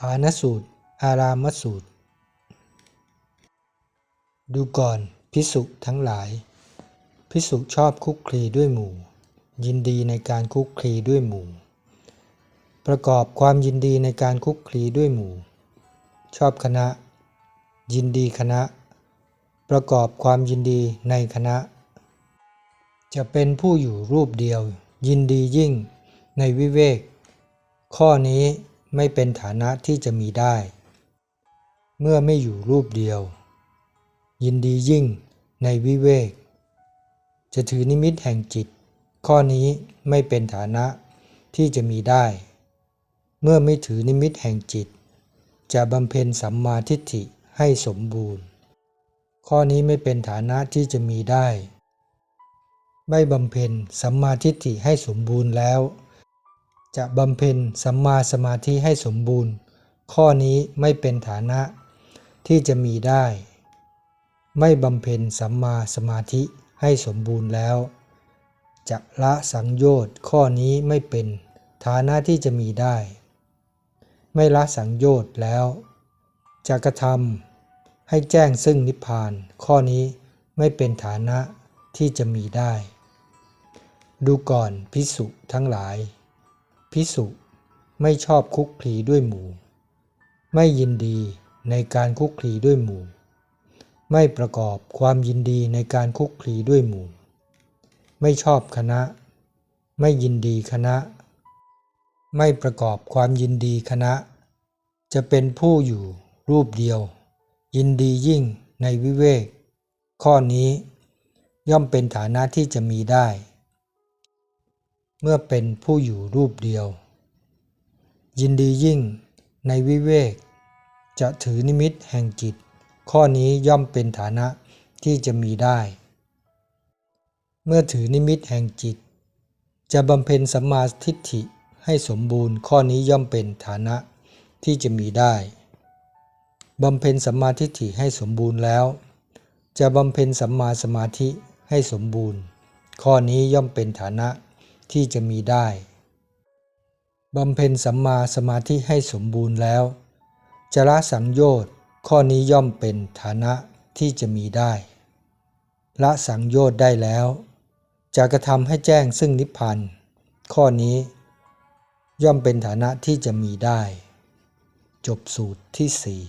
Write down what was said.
ฐานสูตร อารามสูตร ดูก่อนพิสุทั้งหลาย พิสุชอบคุกคลีด้วยหมู่ ยินดีในการคุกคลีด้วยหมู่ ประกอบความยินดีในการคุกคลีด้วยหมู่ ชอบคณะ ยินดีคณะ ประกอบความยินดีในคณะ จะเป็นผู้อยู่รูปเดียว ยินดียิ่งในวิเวก ข้อนี้ ไม่เป็นฐานะที่จะมีได้ เมื่อไม่อยู่รูปเดียว ยินดียิ่งในวิเวก จะถือนิมิตแห่งจิต ข้อนี้ไม่เป็นฐานะที่จะมีได้ เมื่อไม่ถือนิมิตแห่งจิต จะบำเพ็ญสัมมาทิฏฐิให้สมบูรณ์ ข้อนี้ไม่เป็นฐานะที่จะมีได้ ไม่บำเพ็ญสัมมาทิฏฐิให้สมบูรณ์แล้ว จะบำเพ็ญสัมมาสมาธิให้สมบูรณ์ ข้อนี้ไม่เป็นฐานะที่จะมีได้ ไม่บำเพ็ญสัมมาสมาธิให้สมบูรณ์แล้ว จะละสังโยชน์ข้อนี้ไม่เป็นฐานะที่จะมีได้ ไม่ละสังโยชน์แล้ว จะกระทำให้แจ้งซึ่งนิพพาน ข้อนี้ไม่เป็นฐานะที่จะมีได้ ดูก่อนพิสุทั้งหลาย พิสุไม่ชอบคุกคลีด้วยหมู่ ไม่ยินดีในการคุกคลีด้วยหมู่ ไม่ประกอบความยินดีในการคุกคลีด้วยหมู่ ไม่ชอบคณะ ไม่ยินดีคณะ ไม่ประกอบความยินดีคณะ จะเป็นผู้อยู่รูปเดียว ยินดียิ่งในวิเวก ข้อนี้ย่อมเป็นฐานะที่จะมีได้ เมื่อเป็นผู้อยู่รูปเดียว ยินดียิ่งในวิเวก จะถือนิมิตแห่งจิต ข้อนี้ย่อมเป็นฐานะที่จะมีได้ เมื่อถือนิมิตแห่งจิต จะบำเพ็ญสัมมาทิฏฐิให้สมบูรณ์ ข้อนี้ย่อมเป็นฐานะที่จะมีได้บำเพ็ญสัมมาทิฏฐิให้สมบูรณ์แล้ว จะบำเพ็ญสัมมาสมาธิให้สมบูรณ์ ข้อนี้ย่อมเป็นฐานะ ที่จะมีได้บำเพ็ญสัมมาสมาธิให้สมบูรณ์แล้ว จะละสังโยชน์ข้อนี้ย่อมเป็นฐานะที่จะมีได้ ละสังโยชน์ได้แล้ว จะกระทำให้แจ้งซึ่งนิพพานข้อนี้ ย่อมเป็นฐานะที่จะมีได้ จบสูตรที่สี่